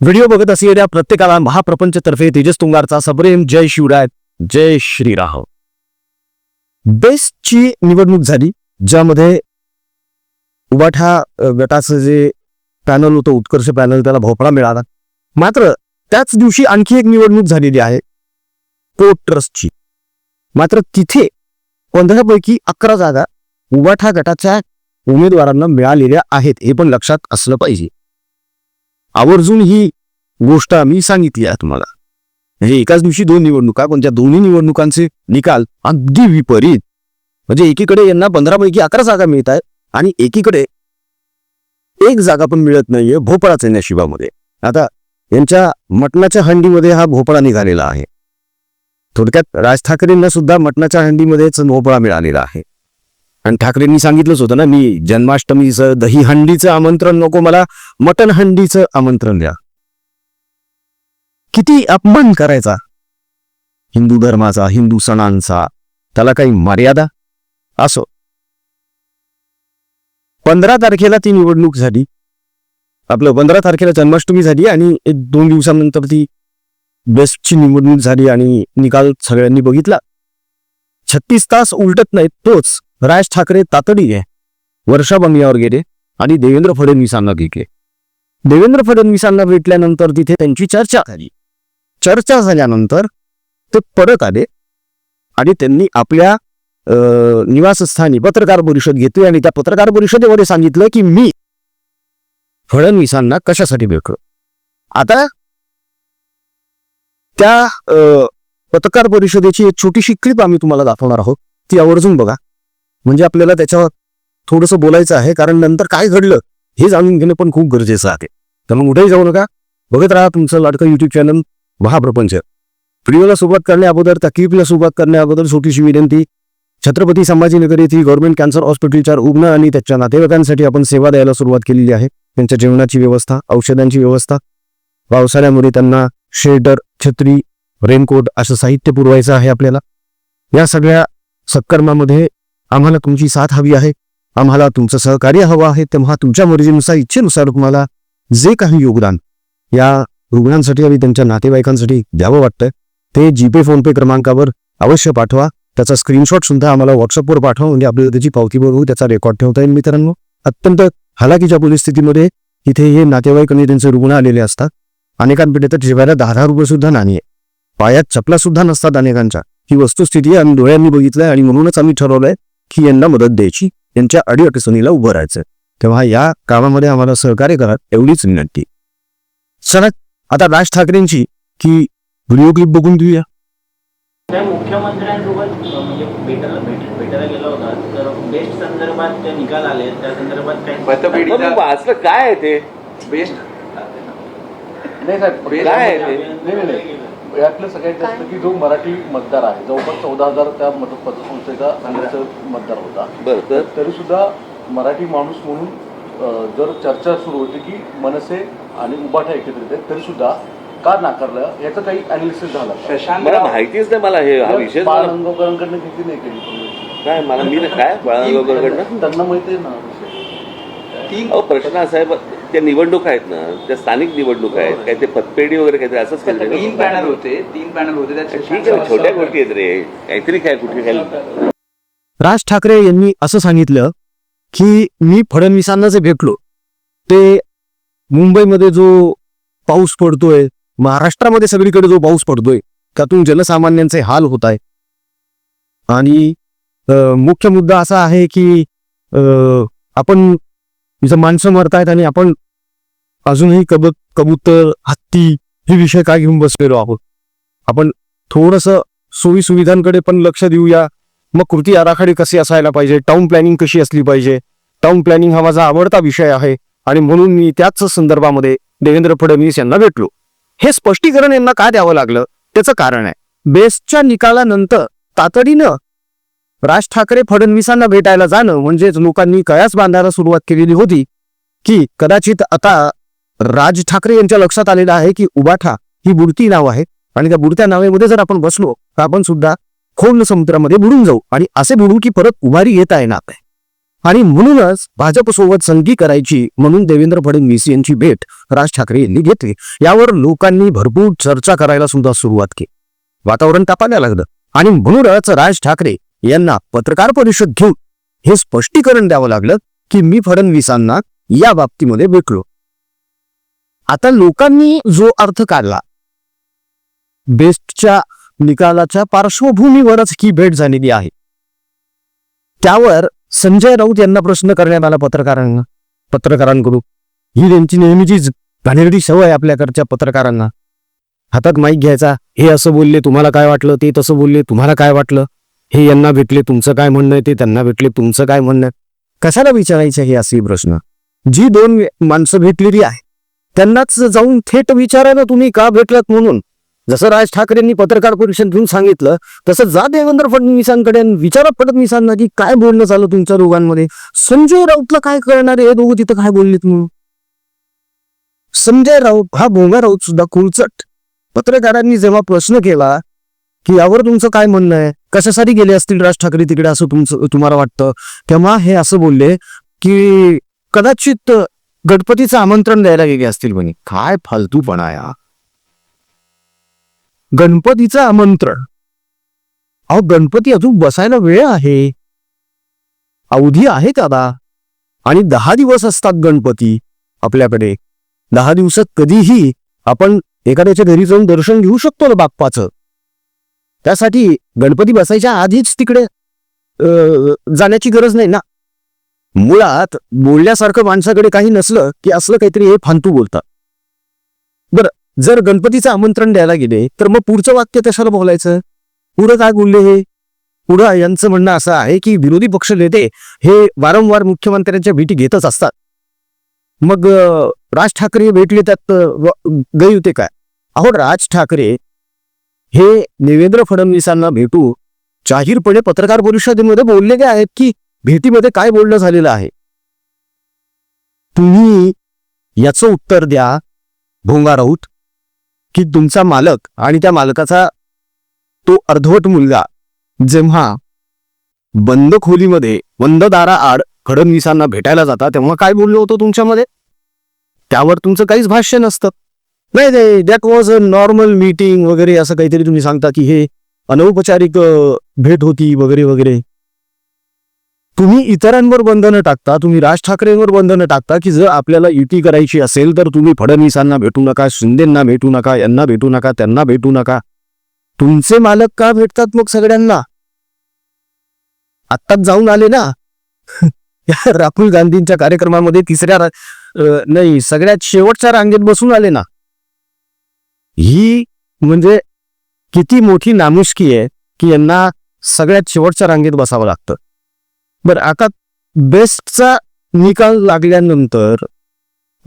Video बघत असलेल्या प्रत्येकाला महाप्रपंचतर्फे तेजस तुंगारचा सप्रेम जय शिवराय जय श्रीराम. बेस्टची निवडणूक झाली ज्यामध्ये उबाठा गटाचं जे पॅनल होतं उत्कर्ष पॅनल त्याला भोपळा मिळाला. मात्र त्याच दिवशी आणखी एक निवडणूक झालेली आहे पोर्ट ट्रस्टची. मात्र तिथे पंधरापैकी अकरा जागा उबाठा गटाच्या उमेदवारांना मिळालेल्या आहेत हे पण लक्षात असलं पाहिजे. आवर्जून ही गोष्ट आम्ही सांगितली आहे तुम्हाला. म्हणजे एकाच दिवशी दोन निवडणुका पण त्या दोन्ही निवडणुकांचे निकाल अगदी विपरीत. म्हणजे एकीकडे यांना पंधरापैकी अकरा जागा मिळत आहेत आणि एकीकडे एक जागा पण मिळत नाहीये भोपळाच्या नशिबामध्ये आता यांच्या मटणाच्या हंडीमध्ये हा भोपळा निघालेला आहे. थोडक्यात राज ठाकरेंना सुद्धा मटणाच्या हंडीमध्येच भोपळा मिळालेला आहे. आणि ठाकरेंनी सांगितलंच होतं ना मी जन्माष्टमीचं दही हंडीचं आमंत्रण नको मला मटन हंडीचं आमंत्रण द्या. किती अपमान करायचा. हिंदू धर्माचा हिंदू सणांचा त्याला काही मर्यादा? असो. पंधरा तारखेला ती निवडणूक झाली. आपलं पंधरा तारखेला जन्माष्टमी झाली आणि एक दोन दिवसानंतर ती बेस्टची निवडणूक झाली आणि निकाल सगळ्यांनी बघितला. छत्तीस तास उलटत नाहीत तोच. राज ठाकरे तातडीने वर्षा बंगल्यावर गेले आणि देवेंद्र फडणवीसांना भेटले देवेंद्र फडणवीसांना भेटल्यानंतर तिथे त्यांची चर्चा झाली. चर्चा झाल्यानंतर ते परत आले आणि त्यांनी आपल्या निवासस्थानी पत्रकार परिषद घेतली आणि त्या पत्रकार परिषदेमध्ये सांगितलं की मी फडणवीसांना कशासाठी भेटलो. आता त्या पत्रकार परिषदेची एक छोटीशी क्लिप आम्ही तुम्हाला दाखवणार आहोत. ती आवर्जून बघा. म्हणजे आपल्याला त्याच्यावर थोडंसं बोलायचं आहे कारण नंतर काय घडलं हे जाणून घेणं पण खूप गरजेचं आहे. तर मग कुठेही जाऊ नका. बघत राहा तुमचं लाडकं युट्यूब चॅनल महाप्रपंच. व्हिडिओला सुरुवात करण्या अगोदर त्या क्लिपला सुरुवात करण्या अगोदर छोटीशी विनंती. छत्रपती संभाजीनगर येथील गव्हर्नमेंट कॅन्सर हॉस्पिटलच्या रुग्ण आणि त्याच्या नातेवाईकांसाठी आपण सेवा द्यायला सुरुवात केलेली आहे. त्यांच्या जेवणाची व्यवस्था औषधांची व्यवस्था पावसाळ्यामुळे त्यांना शेल्टर छत्री रेनकोट असं साहित्य पुरवायचं आहे आपल्याला. या सगळ्या सत्कर्मामध्ये आम्हाला तुमची साथ हवी आहे. आम्हाला तुमचं सहकार्य हवं आहे. तेव्हा तुमच्या मर्जीनुसार इच्छेनुसार तुम्हाला जे काही योगदान या रुग्णांसाठी आणि त्यांच्या नातेवाईकांसाठी द्यावं वाटतं ते जीपे फोनपे क्रमांकावर अवश्य पाठवा. त्याचा स्क्रीनशॉट सुद्धा आम्हाला व्हॉट्सअपवर पाठवा. म्हणजे आपल्याला त्याची पावती बरोबर त्याचा रेकॉर्ड ठेवता येईल मित्रांनो. अत्यंत हलाखीच्या परिस्थितीमध्ये इथे हे नातेवाईक आणि त्यांचे रुग्ण आलेले असतात. अनेकांकडे तर जेवायला दहा दहा रुपये सुद्धा नाही आहे. पायात चपला सुद्धा नसतात अनेकांच्या. ही वस्तुस्थिती आहे. आम्ही डोळ्यांनी बघितलंय आणि म्हणूनच आम्ही ठरवलंय की यांना मदत द्यायची यांच्या अडीअडचणीला उभं राहायचं. तेव्हा या कामामध्ये आम्हाला सहकार्य करा एवढीच विनंती. चला आता राज ठाकरेंची की व्हिडिओ क्लिप बघून घेऊया. त्या मुख्यमंत्र्यांसोबत म्हणजे भेटायला भेट भेटायला गेला होता. तर बेस्ट संदर्भात ते निकाल आले. त्या संदर्भात काही मतपेढीचा वाचलं काय आहे ते? बेस्ट नाही साहेब बेस्ट काय आहे ते? यातलं सगळ्यात जास्त की जो मराठी मतदार आहे जवळपास चौदा हजार त्या मत पतसंस्थेचा मतदार होता. बरं तर तरी सुद्धा मराठी माणूस म्हणून जर चर्चा सुरू होती की मनसे आणि उबाठा एकत्रित आहेत तरी सुद्धा का नाकारलं? याचं काही अनालिसिस झालं का? प्रशांत मला माहितीच नाही मला हे हा विषय बाळगंगावकरांकडनं घेतली नाही केली. काय मला मी काय बाळागोकरकडनं त्यांना माहिती आहे ना प्रश्न असा आहे त्या निवडणूक आहेत ना त्या स्थानिक निवडणूक आहेत काय ते पतपेढी वगैरे काहीतरी असंच काहीतरी तीन? पॅनल होते तीन पॅनल होते ठीक आहे छोट्या गोष्टी आहेत रे. काहीतरी काय कुठे काय. राज ठाकरे यांनी असं सांगितलं की मी फडणवीसांना जे भेटलो. ते मुंबईमध्ये जो पाऊस पडतोय महाराष्ट्रामध्ये सगळीकडे जो पाऊस पडतोय त्यातून जनसामान्यांचे हाल होत आहे आणि मुख्य मुद्दा असा आहे की अं, आपण इथं माणसं मरतायत आणि आपण अजूनही कब कबूतर हत्ती हे विषय काय घेऊन बसलेलो आहोत? आपण थोडस सोयी सुविधांकडे पण लक्ष देऊया. मग कृती आराखडे कसे असायला पाहिजे? टाउन प्लॅनिंग कशी असली पाहिजे? टाउन प्लॅनिंग हा माझा आवडता विषय आहे आणि म्हणून मी त्याच संदर्भामध्ये देवेंद्र फडणवीस यांना भेटलो. हे स्पष्टीकरण यांना का द्यावं लागलं? त्याचं कारण आहे. बेस्टच्या निकालानंतर तातडीनं राज ठाकरे फडणवीसांना भेटायला जाणं म्हणजेच लोकांनी कयास बांधायला सुरुवात केलेली होती की कदाचित आता राज ठाकरे यांच्या लक्षात आलेलं आहे की उबाठा ही बुडती नाव आहे आणि त्या बुडत्या नावेमध्ये जर आपण बसलो तर आपण सुद्धा खोल समुद्रामध्ये बुडून जाऊ आणि असे बुडू की परत उभारी येता येणार नाही. आणि म्हणूनच भाजपसोबत संधी करायची म्हणून देवेंद्र फडणवीस यांची भेट राज ठाकरे यांनी घेतली. यावर लोकांनी भरपूर चर्चा करायला सुद्धा सुरुवात केली. वातावरण तापायला लागलं. आणि म्हणूनच राज ठाकरे यांना पत्रकार परिषद घेऊन हे स्पष्टीकरण द्यावं लागलं की मी फडणवीसांना या बाबतीमध्ये भेटलो. आता लोकांनी जो अर्थ काढला बेस्टच्या निकालाच्या पार्श्वभूमीवरच ही भेट झालेली आहे. त्यावर संजय राऊत यांना प्रश्न करण्यात आला पत्रकारांना पत्रकारांकडून. ही त्यांची नेहमीचीच घाणेरडी सवय आहे आपल्याकडच्या पत्रकारांना. हातात माईक घ्यायचा हे असं बोलले तुम्हाला काय वाटलं? ते तसं बोलले तुम्हाला काय वाटलं? हे यांना भेटले तुमचं काय म्हणणं आहे ते त्यांना भेटले तुमचं काय म्हणणं आहे? कशाला विचारायचं हे असे प्रश्न? जी दोन माणसं भेटलेली आहे त्यांनाच जाऊन थेट विचारा ना तुम्ही का भेटलात म्हणून? जसं राज ठाकरेंनी पत्रकार परिषद घेऊन सांगितलं तसं जा देवेंद्र फडणवीसांकडे आणि विचारा फडणवीसांना की काय बोलणं झालं तुमच्या दोघांमध्ये? संजय राऊतला काय करणार आहे? हे दोघं तिथं काय बोललेत म्हणून? संजय राऊत हा भोंगा राऊत सुद्धा कुलचट पत्रकारांनी जेव्हा प्रश्न केला की यावर तुमचं काय म्हणणं आहे? कशासाठी गेले असतील राज ठाकरे तिकडे असं तुमचं तुम्हाला वाटतं? तेव्हा हे असं बोलले की कदाचित गणपतीचं आमंत्रण द्यायला गेले असतील म्हणे. काय फालतूपणा या गणपतीचं आमंत्रण. अहो गणपती अजून बसायला वेळ आहे. अवधी आहे दादा. आणि दहा दिवस असतात गणपती आपल्याकडे. दहा दिवसात कधीही आपण एखाद्याच्या घरी जाऊन दर्शन घेऊ शकतो ना बाप्पाचं. त्यासाठी गणपती बसायच्या आधीच तिकडे अं, जाण्याची गरज नाही ना. मुळात बोलण्यासारखं माणसाकडे काही नसलं की असलं काहीतरी हे फांतू बोलतात. बरं जर गणपतीचं आमंत्रण द्यायला गेले तर मग पुढचं वाक्य कशाला बोलायचं? पुढं काय बोलले हे? पुढं यांचं म्हणणं असं आहे की विरोधी पक्ष नेते हे वारंवार मुख्यमंत्र्यांच्या भेटी घेतच असतात. मग राज ठाकरे भेटले त्यात गई गै होते काय? अहो राज ठाकरे हे देवेंद्र फडणवीसांना भेटू जाहीरपणे पत्रकार परिषदेमध्ये बोललेले आहेत की भेटीमध्ये काय बोलणं झालेलं आहे? तुम्ही याचं उत्तर द्या भोंगा राऊत की तुमचा मालक आणि त्या मालकाचा तो अर्धवट मुलगा जेव्हा बंद खोलीमध्ये वंददारा आड फडणवीसांना भेटायला जाता तेव्हा काय बोललो होतो तुमच्यामध्ये? त्यावर तुमचं काहीच भाष्य नसतं. नाही नाही that was a normal meeting वगैरे असं काहीतरी तुम्ही सांगता की हे अनौपचारिक भेट होती वगैरे वगैरे. तुम्ही इतरांवर बंधनं टाकता तुम्ही राज ठाकरेंवर बंधनं टाकता की जर आपल्याला युती करायची असेल तर तुम्ही फडणवीसांना भेटू नका शिंदेंना भेटू नका यांना भेटू नका त्यांना भेटू नका. तुमचे मालक का भेटतात मग सगळ्यांना? आत्ताच जाऊन आले ना? या राहुल गांधींच्या कार्यक्रमामध्ये तिसऱ्या नाही सगळ्यात शेवटच्या रांगेत बसून आले ना? ही म्हणजे किती मोठी नामुष्की आहे की यांना सगळ्यात शेवटच्या रांगेत बसावं लागतं. बरं आता बेस्टचा निकाल लागल्यानंतर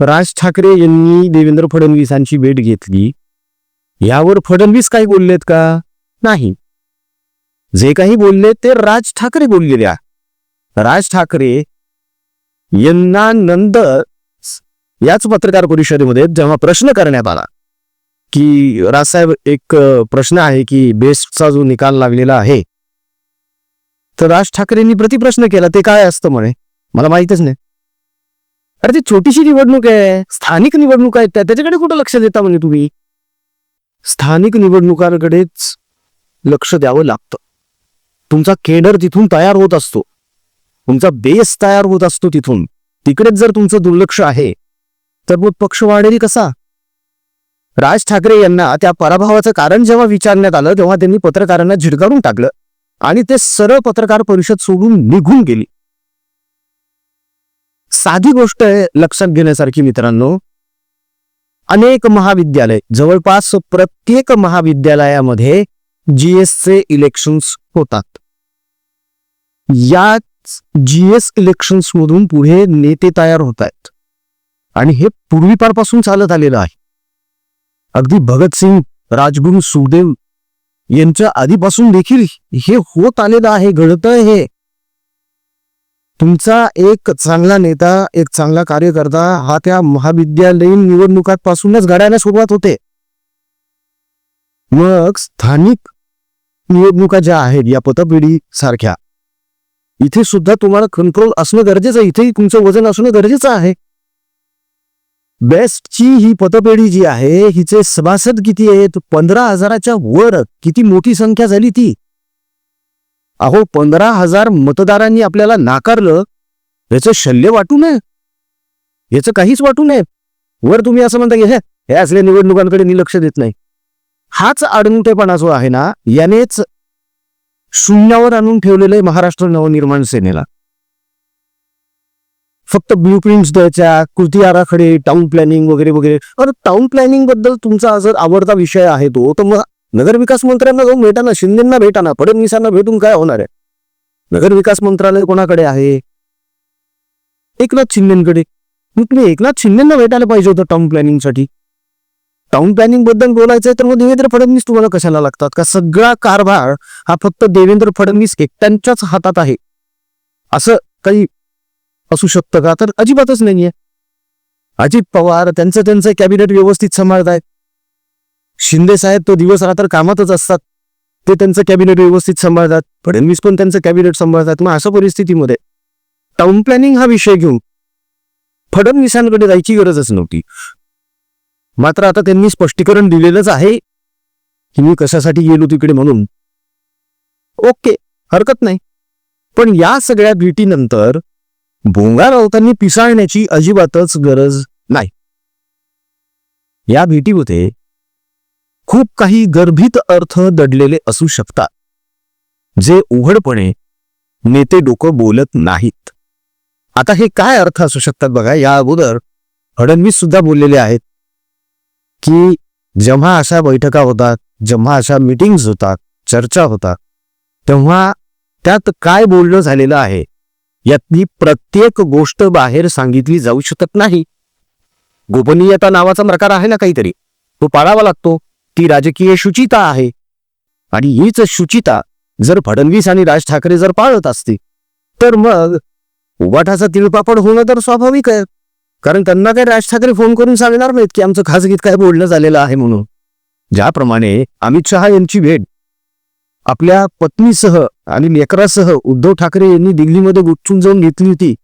राज ठाकरे यांनी देवेंद्र फडणवीसांची भेट घेतली. यावर फडणवीस काही बोललेत का? नाही. जे काही बोलले ते राज ठाकरे बोललेल्या राज ठाकरे यांना नंतर याच पत्रकार परिषदेमध्ये जेव्हा प्रश्न करण्यात आला की राजसाहेब एक प्रश्न आहे की बेस्टचा जो निकाल लागलेला आहे तर राज ठाकरेंनी प्रतिप्रश्न केला ते काय असतं म्हणे? मला माहितच नाही. अरे ती छोटीशी निवडणूक आहे स्थानिक निवडणूक आहेत त्या त्याच्याकडे कुठं लक्ष देता म्हणे तुम्ही? स्थानिक निवडणुकांकडेच लक्ष द्यावं लागतं. तुमचा केडर तिथून तयार होत असतो. तुमचा बेस तयार होत असतो तिथून. तिकडेच जर तुमचं दुर्लक्ष आहे तर मग पक्ष वाढेल कसा? राज ठाकरे यांना त्या पराभवाचं कारण जेव्हा विचारण्यात आलं तेव्हा त्यांनी पत्रकारांना झिडकारून टाकलं आणि ते सरळ पत्रकार परिषद सोडून निघून गेली. साधी गोष्ट आहे लक्षात घेण्यासारखी मित्रांनो. अनेक महाविद्यालय जवळपास प्रत्येक महाविद्यालयामध्ये जीएसचे इलेक्शन्स होतात. या जीएस इलेक्शन्स मधून पुढे नेते तयार होत आहेत. आणि हे पूर्वीपारपासून चालत आलेलं आहे. अगदी भगतसिंग राजगुरू सुखदेव यांच्या आधीपासून देखील हे होत आलेलं आहे घडतंय हे. तुमचा एक चांगला नेता एक चांगला कार्यकर्ता हा त्या महाविद्यालयीन निवडणुकांपासूनच घडायला सुरुवात होते. मग स्थानिक निवडणुका ज्या आहेत या पतपिढी सारख्या इथे सुद्धा तुम्हाला कंट्रोल असणं गरजेचं आहे इथेही तुमचं वजन असणं गरजेचं आहे. बेस्टची ही पतपेढी जी आहे हिचे सभासद किती आहेत? पंधरा हजाराच्या वर किती मोठी संख्या झाली ती? अहो पंधरा हजार मतदारांनी आपल्याला नाकारलं याचं शल्य वाटू नये. याचं काहीच वाटू नये. वर तुम्ही असं म्हणता की हे हे असल्या निवडणुकांकडे मी लक्ष देत नाही. हाच आडमुठेपणा जो आहे ना यानेच शून्यावर आणून ठेवलेलं आहे महाराष्ट्र नवनिर्माण सेनेला. फक्त ब्ल्यू प्रिंट्स द्यायच्या कृती आराखडे टाउन प्लॅनिंग वगैरे वगैरे. अरे टाउन प्लॅनिंगबद्दल तुमचा जर आवडता विषय आहे तो तर मग नगरविकास मंत्र्यांना जाऊन भेटा ना शिंदेना भेटा ना फडणवीसांना भेटून काय होणार आहे? नगरविकास मंत्रालय कोणाकडे आहे? एकनाथ शिंदेकडे. मग तुम्ही एकनाथ शिंदेना भेटायला पाहिजे होतं टाउन प्लॅनिंगसाठी टाउन प्लॅनिंगबद्दल बोलायचंय तर मग देवेंद्र फडणवीस तुम्हाला कशाला लागतात? का सगळा कारभार हा फक्त देवेंद्र फडणवीस एकट्यांच्याच हातात आहे? असं काही असू शकतं का? तर अजिबातच नाहीये. अजित पवार त्यांचं त्यांचं कॅबिनेट व्यवस्थित सांभाळत आहेत. शिंदे साहेब तो दिवस रात्र कामातच असतात. ते त्यांचं कॅबिनेट व्यवस्थित सांभाळतात. फडणवीस पण त्यांचं कॅबिनेट सांभाळतात मग अशा परिस्थितीमध्ये टाउन प्लॅनिंग हा विषय घेऊन फडणवीसांकडे जायची गरजच नव्हती. मात्र आता त्यांनी स्पष्टीकरण दिलेलंच आहे की मी कशासाठी गेलो तिकडे म्हणून. ओके हरकत नाही. पण या सगळ्या भेटीनंतर भोंगा राऊतांनी पिसाळण्याची अजिबातच गरज नाही. या भेटीमध्ये खूप काही गर्भित अर्थ दडलेले असू शकतात. जे उघडपणे नेते डोकं बोलत नाहीत. आता हे काय अर्थ असू शकतात बघा? या अगोदर फडणवीस सुद्धा बोललेले आहेत की जेव्हा अशा बैठका होतात जेव्हा अशा मिटिंग्स होतात चर्चा होतात तेव्हा त्यात काय बोलणं झालेलं आहे? यातली प्रत्येक गोष्ट बाहेर सांगितली जाऊ शकत नाही. गोपनीयता नावाचा प्रकार आहे ना काहीतरी. तो पाळावा लागतो. ती राजकीय शुचिता आहे. आणि हीच शुचिता जर फडणवीस आणि राज ठाकरे जर पाळत असते तर मग उबाठाचा तिळपापड होणं तर स्वाभाविक आहे. कारण त्यांना काय राज ठाकरे फोन करून सांगणार नाहीत की आमचं खासगीत काय बोलणं झालेलं आहे म्हणून. ज्याप्रमाणे अमित शहा यांची भेट आपल्या पत्नीसह आणि लेकरासह उद्धव ठाकरे यांनी दिल्लीमध्ये गुच्छून जाऊन घेतली होती.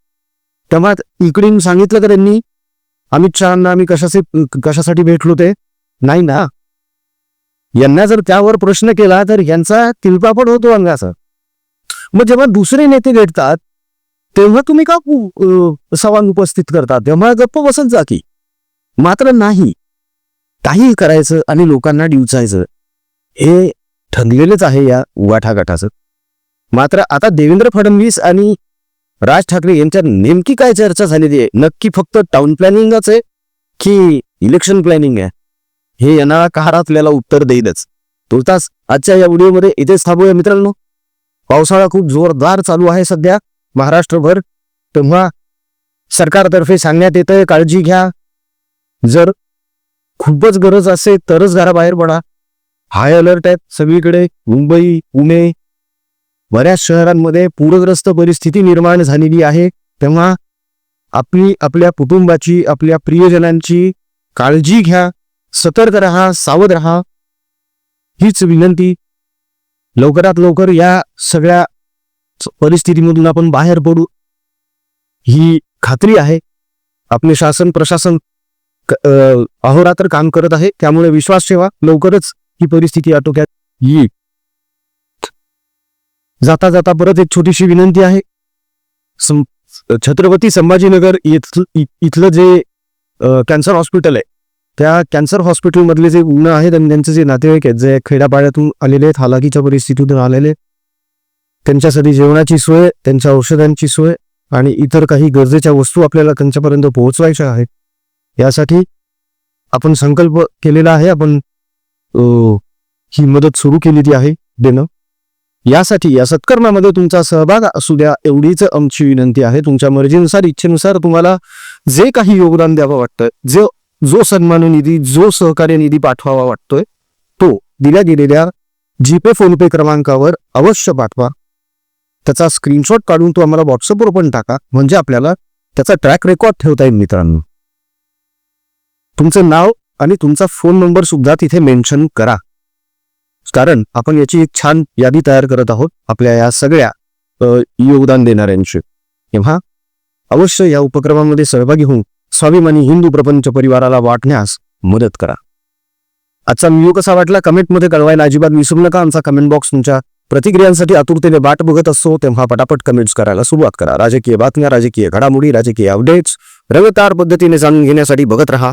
तेव्हा इकडून सांगितलं का त्यांनी अमित शहांना आम्ही कशासाठी कशासाठी भेटलो ते? नाही ना. यांना जर त्यावर प्रश्न केला तर यांचा तिलपापड होतो अंगाचा मग जेव्हा दुसरे नेते भेटतात तेव्हा तुम्ही का सवांग सवाल उपस्थित करता? तेव्हा गप्प बसत जा की. मात्र नाही. काही करायचं आणि लोकांना डिवचायचं. हे ठरलेलंच आहे या उवाठागाठाचं मात्र आता देवेंद्र फडणवीस आणि राज ठाकरे यांच्यात नेमकी काय चर्चा झालेली आहे? नक्की फक्त टाउन प्लॅनिंगच आहे की इलेक्शन प्लॅनिंग आहे? हे यांना कहारातल्याला उत्तर देईलच. तुर्तास आजच्या या व्हिडिओमध्ये इथेच थांबूया मित्रांनो. पावसाळा खूप जोरदार चालू आहे सध्या. महाराष्ट्रभर तेव्हा सरकारतर्फे सांगण्यात येतंय काळजी घ्या. जर खूपच गरज असेल तरच घराबाहेर पडा. हाय अलर्ट आहेत सगळीकडे. मुंबई पुणे बऱ्याच शहरांमध्ये पूरग्रस्त परिस्थिती निर्माण झालेली आहे. तेव्हा आपली आपल्या कुटुंबाची आपल्या प्रियजनांची काळजी घ्या. सतर्क राहा सावध राहा. हीच विनंती. लवकरात लवकर या सगळ्या परिस्थितीमधून आपण बाहेर पडू. ही खात्री आहे. आपले शासन प्रशासन अहोरात्र काम करत आहे. त्यामुळे विश्वास ठेवा. लवकरच ही परिस्थिती आटोक्यात येईल. जाता जाता परत एक छोटीशी विनंती आहे. सं- छत्रपती संभाजीनगर इथल- इथलं जे कॅन्सर हॉस्पिटल आहे त्या कॅन्सर हॉस्पिटलमधले जे रुग्ण आहेत आणि त्यांचे जे नातेवाईक आहेत जे खेड्यापाड्यातून आलेले आहेत हालाकीच्या परिस्थितीतून आलेले आहेत, त्यांच्यासाठी जेवणाची सोय त्यांच्या औषधांची सोय आणि इतर काही गरजेच्या वस्तू आपल्याला त्यांच्यापर्यंत पोहोचवायच्या आहेत. यासाठी आपण संकल्प केलेला आहे आपण ही मदत सुरू केलेली आहे देणं. यासाठी या सत्कर्मामध्ये तुमचा सहभाग असू द्या एवढीच आमची विनंती आहे. तुमच्या मर्जीनुसार इच्छेनुसार तुम्हाला जे काही योगदान द्यावं वाटतं जे जो सन्मान निधी जो सहकार्य निधी पाठवावा वाटतोय तो दिल्या गेलेल्या जीपे फोनपे क्रमांकावर अवश्य पाठवा. त्याचा स्क्रीनशॉट काढून तो आम्हाला व्हॉट्सअपवर पण टाका. म्हणजे आपल्याला त्याचा ट्रॅक रेकॉर्ड ठेवता येईल मित्रांनो. तुमचं नाव आणि तुमचा फोन नंबर सुद्धा तिथे मेन्शन करा. कारण आपण याची एक छान यादी तयार करत आहोत आपल्या या सगळ्या योगदान देणाऱ्यांचे. तेव्हा अवश्य या उपक्रमामध्ये सहभागी होऊन स्वाभिमानी हिंदू प्रपंच परिवाराला वाटण्यास मदत करा. आजचा व्हिडिओ कसा वाटला कमेंटमध्ये कळवायला अजिबात विसरू नका. आमचा कमेंट बॉक्स तुमच्या प्रतिक्रियांसाठी आतुरतेने वाट बघत असतो तेव्हा पटापट कमेंट्स करायला सुरुवात करा. राजकीय बातम्या राजकीय घडामोडी राजकीय अपडेट्स रंगतार पद्धतीने जाणून घेण्यासाठी बघत रहा.